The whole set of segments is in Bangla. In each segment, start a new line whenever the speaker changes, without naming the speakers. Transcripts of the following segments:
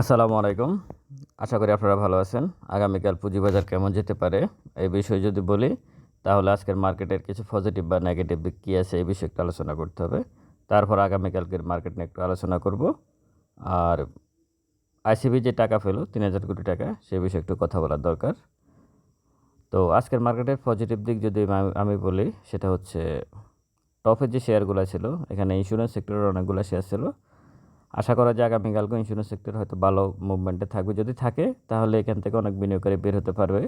আসসালামু আলাইকুম। আশা করি আপনারা ভালো আছেন। আগামীকাল পুঁজিবাজার কেমন যেতে পারে এই বিষয়ে যদি বলি, তাহলে আজকের মার্কেটের কিছু পজিটিভ বা নেগেটিভ দিক কী আছে এই বিষয়ে একটু আলোচনা করতে হবে। তারপর আগামীকালকের মার্কেট নিয়ে একটু আলোচনা করব। আর আইসিবি যে টাকা পেল, তিন হাজার কোটি টাকা, সে বিষয়ে একটু কথা বলার দরকার। তো আজকের মার্কেটের পজিটিভ দিক যদি আমি বলি, সেটা হচ্ছে টপের যে শেয়ারগুলো ছিল, এখানে ইন্স্যুরেন্স সেক্টরের অনেকগুলো শেয়ার ছিল। আশা করা যায় আগামীকালকে ইন্স্যুরেন্স সেক্টর হয়তো ভালো মুভমেন্টে থাকবে। যদি থাকে, তাহলে এখান থেকে অনেক বিনিয়োগকারী বের হতে পারবে।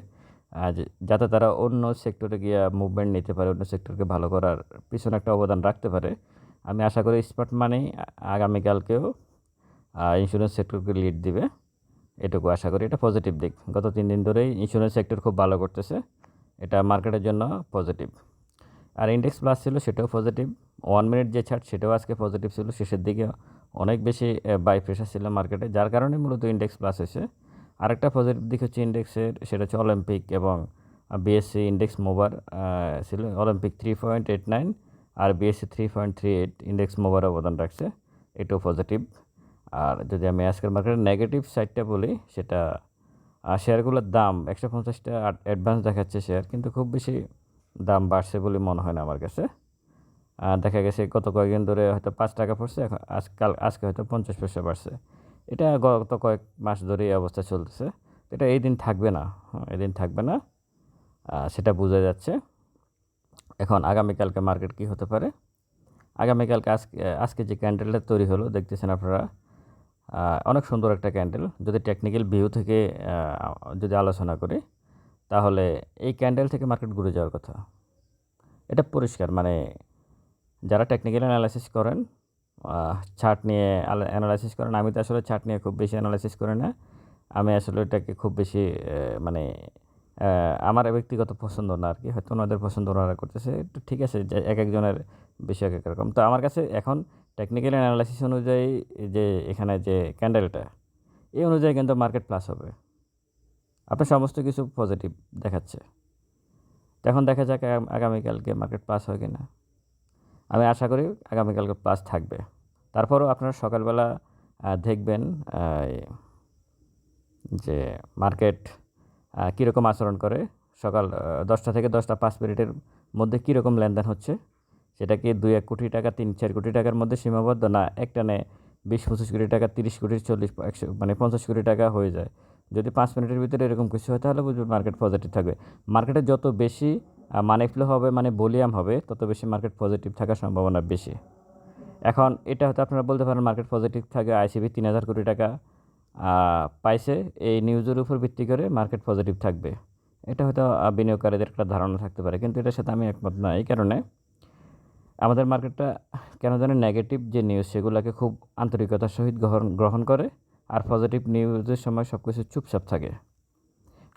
আর যাতে তারা অন্য সেক্টরে গিয়ে মুভমেন্ট নিতে পারে, অন্য সেক্টরকে ভালো করার পিছনে একটা অবদান রাখতে পারে। আমি আশা করি স্পট মানি আগামীকালকেও ইন্স্যুরেন্স সেক্টরকে লিড দিবে। এটুকু আশা করি। এটা পজিটিভ দিক। গত তিন দিন ধরেই ইন্স্যুরেন্স সেক্টর খুব ভালো করতেছে। এটা মার্কেটের জন্য পজিটিভ আর ইন্ডেক্স প্লাস ছিল, সেটাও পজিটিভ ওয়ান মিনিট যে ছাড় সেটাও আজকে পজিটিভ ছিল, শেষের দিকে অনেক বেশি বাই প্রেশার ছিল মার্কেটে যার কারণে মূলত ইন্ডেক্স প্লাস হয়েছে। আরেকটা পজিটিভ দিক হচ্ছে ইন্ডেক্সের সেটা হচ্ছে অলিম্পিক এবং বিএসসি ইন্ডেক্স মোবার ছিল। Olympic three point eight nine আর BSC three point three eight index মোবার অবদান রাখছে। এটাও পজিটিভ আর যদি আমি আজকের মার্কেটের নেগেটিভ সাইডটা বলি, সেটা শেয়ারগুলোর দাম, একশো পঞ্চাশটা অ্যাডভান্স দেখাচ্ছে শেয়ার কিন্তু খুব বেশি দাম বাড়ছে বলে মনে হয় না আমার কাছে। আর দেখা গেছে গত কয়েকদিন ধরে হয়তো পাঁচ টাকা পড়ছে এখন আজকাল আজকে হয়তো পঞ্চাশ পয়সা বাড়ছে। এটা গত কয়েক মাস ধরে এই অবস্থা চলতেছে। এটা এই দিন থাকবে না হ্যাঁ, এই দিন থাকবে না। সেটা বোঝা যাচ্ছে। এখন আগামীকালকে মার্কেট কি হতে পারে? আগামীকালকে আজকে আজকে যে ক্যান্ডেলটা তৈরি হলো দেখতেছেন আপনারা অনেক সুন্দর একটা ক্যান্ডেল। যদি টেকনিক্যাল ভিউ থেকে যদি আলোচনা করি তাহলে এই ক্যান্ডেল থেকে মার্কেট ঘুরে যাওয়ার কথা। এটা পরিষ্কার মানে যারা টেকনিক্যাল অ্যানালাইসিস করেন চার্ট নিয়ে অ্যানালাইসিস করেন, আমি তো আসলে চার্ট নিয়ে খুব বেশি অ্যানালাইসিস করি না। আমি আসলে এটাকে খুব বেশি মানে আমার ব্যক্তিগত পছন্দ না আর কি হয়তো ওনাদের পছন্দ ওনারা করতেছে, তো ঠিক আছে এক একজনের বেশি এক এক রকম। তো আমার কাছে এখন টেকনিক্যাল অ্যানালাইসিস অনুযায়ী যে এখানে যে ক্যান্ডেলটা এই অনুযায়ী কিন্তু মার্কেট প্লাস হবে। আপনার সমস্ত কিছু পজিটিভ দেখাচ্ছে। তো এখন দেখা যাক আগামীকালকে মার্কেট প্লাস হয় কিনা। আমি আশা করি আগামীকালকে প্লাস থাকবে। তারপরও আপনারা সকালবেলা দেখবেন যে মার্কেট কীরকম আচরণ করে, সকাল দশটা থেকে দশটা পাঁচ মিনিটের মধ্যে কীরকম লেনদেন হচ্ছে সেটা কি দুই এক কোটি টাকা, তিন চার কোটি টাকার মধ্যে সীমাবদ্ধ না একটানে বিশ, পঁচিশ কোটি টাকা, তিরিশ কোটি, চল্লিশ, একশো মানে পঞ্চাশ কোটি টাকা হয়ে যায়। যদি পাঁচ মিনিটের ভিতরে এরকম কিছু হয়, তাহলে বুঝবেন মার্কেট পজিটিভ থাকবে। মার্কেটে যত বেশি মানি ফ্লো হবে মানে ভলিউম হবে, তত বেশি মার্কেট পজিটিভ থাকার সম্ভাবনা বেশি। এখন এটা হয়তো আপনারা বলতে পারেন মার্কেট পজিটিভ থাকে আইসিবি তিন হাজার কোটি টাকা পাইছে, এই নিউজের উপর ভিত্তি করে মার্কেট পজিটিভ থাকবে। এটা হয়তো বিনিয়োগকারীদের একটা ধারণা থাকতে পারে, কিন্তু এটার সাথে আমি একমত না, এই কারণে আমাদের মার্কেটটা কেন জানি নেগেটিভ যে নিউজ সেগুলোকে খুব আন্তরিকতার সহিত গ্রহণ গ্রহণ করে, আর পজিটিভ নিউজের সময় সব কিছু চুপচাপ থাকে।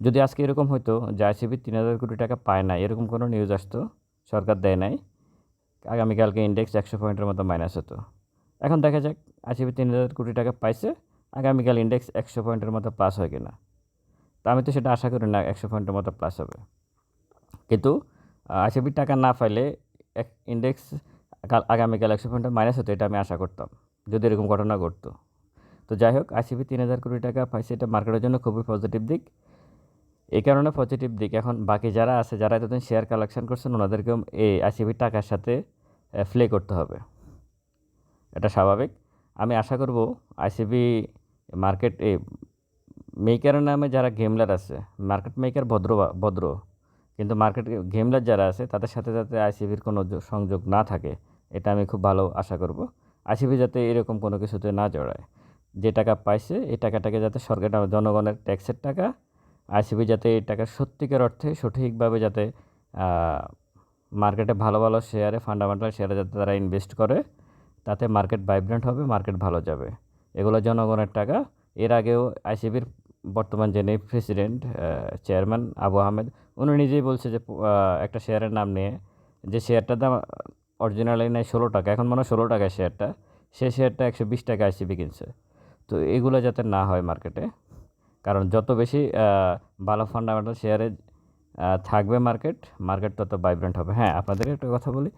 যদি আজকে এরকম হতো যে আইসিবি তিন হাজার কোটি টাকা পায় না এরকম কোনো নিউজ আসতো? সরকার দেয় নাই। আগামীকালকে ইন্ডেক্স একশো পয়েন্টের মতো মাইনাস হতো। এখন দেখা যাক আইসিবি তিন হাজার কোটি টাকা পাইছে, আগামীকাল ইন্ডেক্স একশো পয়েন্টের মতো প্লাস হয় কিনা। তা আমি তো সেটা আশা করি না একশো পয়েন্টের মতো প্লাস হবে। কিন্তু আইসিবির টাকা না পাইলে এক ইন্ডেক্স কাল, আগামীকাল একশো পয়েন্টের মাইনাস হতো, এটা আমি আশা করতাম, যদি এরকম ঘটনা ঘটতো। তো যাই হোক আইসিবি তিন হাজার কোটি টাকা পাইছে, এটা মার্কেটের জন্য খুবই পজিটিভ দিক। এই কারণে পজিটিভ দিক। এখন বাকি যারা আছে, যারা এতদিন শেয়ার কালেকশন করছেন, ওনাদেরকেও এই আইসিবির টাকার সাথে প্লে করতে হবে। এটা স্বাভাবিক। আমি আশা করব আইসিবি মার্কেট এই মেকারের নামে যারা গেমলার আছে মার্কেট মেকার ভদ্র ভদ্র, কিন্তু মার্কেট গেমলার যারা আছে, তাদের সাথে যাতে আইসিবির কোনো সংযোগ না থাকে, এটা আমি খুব ভালো আশা করব। আইসিবি যাতে এরকম কোনো কিছুতে না জড়ায়। যে টাকা পাইছে, এই টাকাটাকে যাতে সরকার জনগণের ট্যাক্সের টাকা আইসিবি যাতে এই টাকা সত্যিকার অর্থে সঠিকভাবে যাতে মার্কেটে ভালো ভালো শেয়ারে ফান্ডামেন্টাল শেয়ারে যাতে তারা ইনভেস্ট করে, তাতে মার্কেট ভাইব্রেন্ট হবে মার্কেট ভালো যাবে। এগুলো জনগণের টাকা। এর আগেও আইসিবির বর্তমান যিনি প্রেসিডেন্ট চেয়ারম্যান আবু আহমেদ, উনি নিজেই বলছে যে একটা শেয়ারের নাম নিয়ে যে শেয়ারটার দাম অরিজিনালি নেয় ষোলো টাকা, এখন মনে হয় ষোলো টাকায় শেয়ারটা সে শেয়ারটা একশো বিশ টাকা আইসিবি কিনছে। তো এগুলো যাতে না হয় মার্কেটে কারণ যত বেশি ভালো ফান্ডামেন্টাল শেয়ারে থাকবে মার্কেট মার্কেট তত ভাইব্রেন্ট হবে। হ্যাঁ আপনাদেরকে একটা কথা বলি।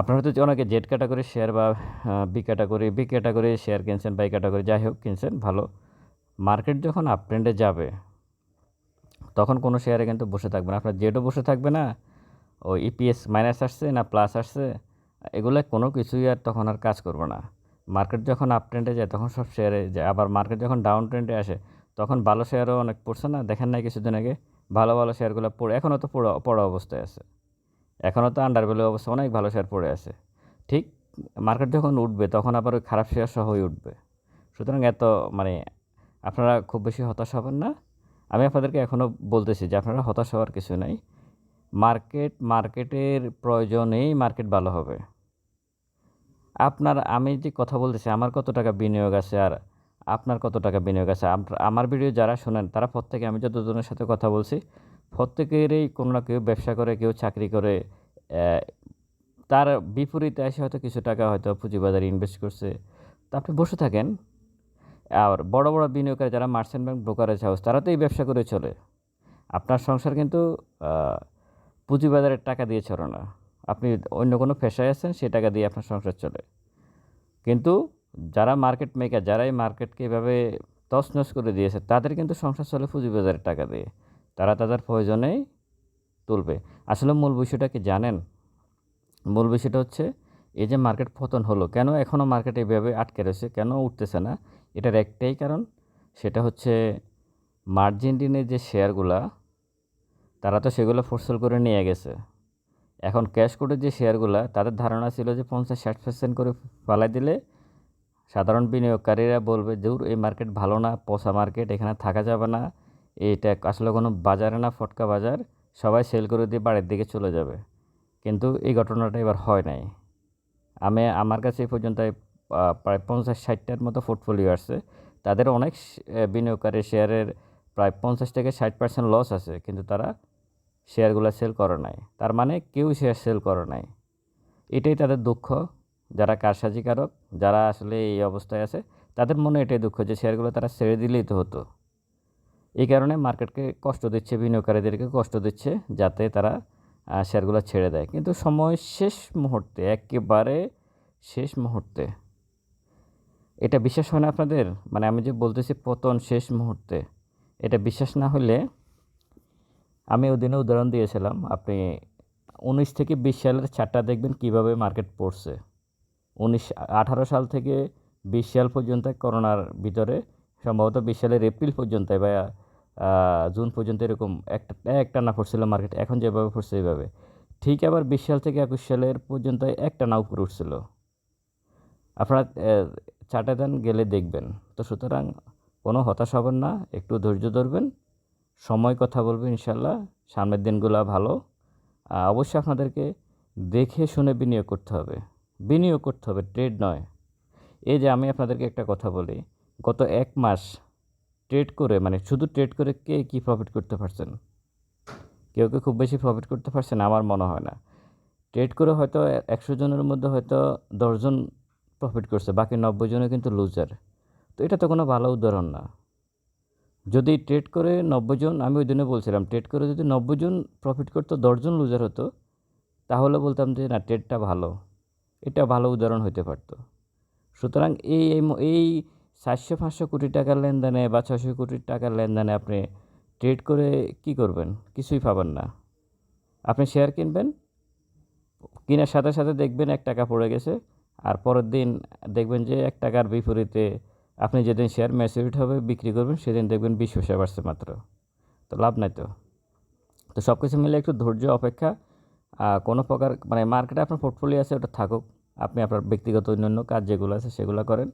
আপনারা হয়তো অনেকে জেড ক্যাটাগরি শেয়ার বা B category B category share কিনছেন বাই ক্যাটাগরি যাই হোক কিনছেন, ভালো। মার্কেট যখন আপ ট্রেন্ডে যাবে, তখন কোনো শেয়ারে কিন্তু বসে থাকবে না। আপনার জেডও বসে থাকবে না, ও ইপিএস মাইনাস আসছে না প্লাস আসছে, এগুলো কোনো কিছুই আর তখন আর কাজ করবে না। মার্কেট যখন আপ ট্রেন্ডে যায়, তখন সব শেয়ারে যায়। আবার মার্কেট যখন ডাউন ট্রেন্ডে আসে, তখন ভালো শেয়ারও অনেক পড়ছে না? দেখেন নাই কিছুদিন আগে, ভালো ভালো শেয়ারগুলো পড়ে এখনও তো পড়া পড়া অবস্থায় আছে। এখনও তো আন্ডার ভ্যালু অবস্থা, অনেক ভালো শেয়ার পড়ে আছে। ঠিক মার্কেট যখন উঠবে, তখন আবার ওই খারাপ শেয়ার সহই উঠবে। সুতরাং এত মানে আপনারা খুব বেশি হতাশ হবেন না। আমি আপনাদেরকে এখনও বলতেছি যে, আপনারা হতাশ হওয়ার কিছু নাই। মার্কেট মার্কেটের প্রয়োজনেই মার্কেট ভালো হবে। আপনার, আমি যে কথা বলতেছি, আমার কত টাকা বিনিয়োগ আছে আর আপনার কত টাকা বিনিয়োগ আছে? আমার ভিডিও যারা শোনেন, তারা প্রত্যেকে, আমি যতজনের সাথে কথা বলছি, প্রত্যেকেরই কোনো না কেউ ব্যবসা করে, কেউ চাকরি করে তার বিপরীতে এসে হয়তো কিছু টাকা হয়তো পুঁজিবাজারে ইনভেস্ট করছে। তা আপনি বসে থাকেন। আর বড় বড় বিনিয়োগকারী যারা মার্চেন্ট ব্যাংক ব্রোকারেজ হাউস তারা তো এই ব্যবসা করে চলে। আপনার সংসার কিন্তু পুঁজিবাজারের টাকা দিয়ে চলে না আপনি অন্য কোনো পেশায় আছেন সে টাকা দিয়ে আপনার সংসার চলে। কিন্তু যারা মার্কেট মেকার যারা এই মার্কেটকে এভাবে তছনছ করে দিয়েছে, তাদের কিন্তু সংসার চলে পুঁজিবাজারের টাকা দিয়ে। তারা তাদের প্রয়োজনেই তুলবে। আসলে মূল বিষয়টা কি জানেন? মূল বিষয়টা হচ্ছে, এই যে মার্কেট পতন হলো, কেন এখনও মার্কেট এইভাবে আটকে রয়েছে, কেন উঠতেছে না? এটার একটাই কারণ, সেটা হচ্ছে মার্জিন ঋণের যে শেয়ারগুলা তারা তো সেগুলো ফোরসেল করে নিয়ে গেছে। এখন ক্যাশ কোডের যে শেয়ারগুলো তাদের ধারণা ছিল যে পঞ্চাশ ষাট পার্সেন্ট করে ফালাই দিলে সাধারণ বিনিয়োগকারীরা বলবে দূর এই মার্কেট ভালো না, পচা মার্কেট এখানে থাকা যাবে না এটা আসলে কোনো বাজারে না, ফটকা বাজার, সবাই সেল করে দিয়ে বাড়ির দিকে চলে যাবে। কিন্তু এই ঘটনাটা এবার হয় নাই। আমি, আমার কাছে এই পর্যন্ত প্রায় পঞ্চাশ ষাটটার মতো পোর্টফোলিও আসছে। তাদের অনেক বিনিয়োগকারী শেয়ারের প্রায় পঞ্চাশ থেকে ষাট পার্সেন্ট লস আছে, কিন্তু তারা শেয়ারগুলো সেল করে নাই। তার মানে কেউ শেয়ার সেল করে নাই। এটাই তাদের দুঃখ। যারা কারসাজিকারক যারা আসলে এই অবস্থায় আছে, তাদের মনে এটাই দুঃখ যে শেয়ারগুলো তারা ছেড়ে দিলেই তো হতো। এই কারণে মার্কেটকে কষ্ট দিচ্ছে, বিনিয়োগকারীদেরকে কষ্ট দিচ্ছে, যাতে তারা শেয়ারগুলো ছেড়ে দেয়। কিন্তু সময় শেষ মুহূর্তে, একেবারে শেষ মুহূর্তে, এটা বিশ্বাস হয় না আপনাদের? মানে আমি যে বলতেছি পতন শেষ মুহূর্তে, এটা বিশ্বাস না হলে আমি ওদিনে উদাহরণ দিয়েছিলাম, আপনি উনিশ থেকে বিশ সালের চারটা দেখবেন কীভাবে মার্কেট পড়ছে। উনিশ, আঠারো সাল থেকে বিশ সাল পর্যন্ত করোনার ভিতরে, সম্ভবত বিশ সালের এপ্রিল পর্যন্ত বা জুন পর্যন্ত এরকম একটা একটা না পড়ছিল মার্কেট এখন যেভাবে পড়ছে এইভাবে। ঠিক আবার বিশ সাল থেকে একুশ সালের পর্যন্ত একটা না উপরে উঠছিল। আপনারা চারটা দেন গেলে দেখবেন। তো সুতরাং কোনো হতাশ হবেন না, একটু ধৈর্য ধরবেন। সময় কথা বলবে ইনশাল্লাহ সামনের দিনগুলো ভালো। অবশ্যই আপনাদেরকে দেখে শুনে বিনিয়োগ করতে হবে। বিনিয়োগ করতে হবে, ট্রেড নয়। এই যে আমি আপনাদেরকে একটা কথা বলি, গত এক মাস ট্রেড করে মানে শুধু ট্রেড করে কে কী প্রফিট করতে পারছেন? কেউ কেউ খুব বেশি প্রফিট করতে পারছেন? আমার মনে হয় না। ট্রেড করে হয়তো একশো জনের মধ্যে হয়তো দশজন প্রফিট করছে, বাকি নব্বই জনে কিন্তু লুজার তো এটা তো কোনো ভালো উদাহরণ না। যদি ট্রেড করে নব্বই জন, আমি ওই দিনে বলছিলাম ট্রেড করে যদি নব্বই জন প্রফিট করতো দশজন লুজার হতো, তাহলে বলতাম যে, না ট্রেডটা ভালো। এটা ভালো উদাহরণ হতে পারতো। সুতরাং এই এই চারশো পাঁচশো কোটি টাকার লেনদেনে বা ছশো কোটি টাকার লেনদেনে আপনি ট্রেড করে কি করবেন? কিছুই পাবেন না। আপনি শেয়ার কিনবেন, কেনার সাথে সাথে দেখবেন এক টাকা পড়ে গেছে, আর পরের দিন দেখবেন যে, এক টাকার বিপরীতে আপনি যেদিন শেয়ার ম্যাচুরিটি হবে, বিক্রি করবেন, সেদিন দেখবেন বিশ পয়সা বাড়ছে মাত্র। তো লাভ নাই তো। তো সব কিছু মিলে একটু ধৈর্য, অপেক্ষা কোনো প্রকার মানে মার্কেটে আপনার পোর্টফোলিও আছে, ওটা থাকুক। আপনি আপনার ব্যক্তিগত অন্যান্য কাজ যেগুলো আছে, সেগুলো করেন।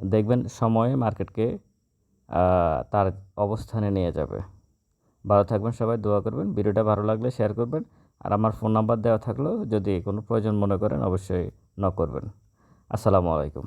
দেখবেন সময়ে মার্কেটকে তার অবস্থানে নিয়ে যাবে। ভালো থাকবেন সবাই, দোয়া করবেন। ভিডিওটা ভালো লাগলে শেয়ার করবেন। আর আমার ফোন নাম্বার দেওয়া থাকলেও যদি কোনো প্রয়োজন মনে করেন, অবশ্যই নক করবেন। আসসালামু আলাইকুম।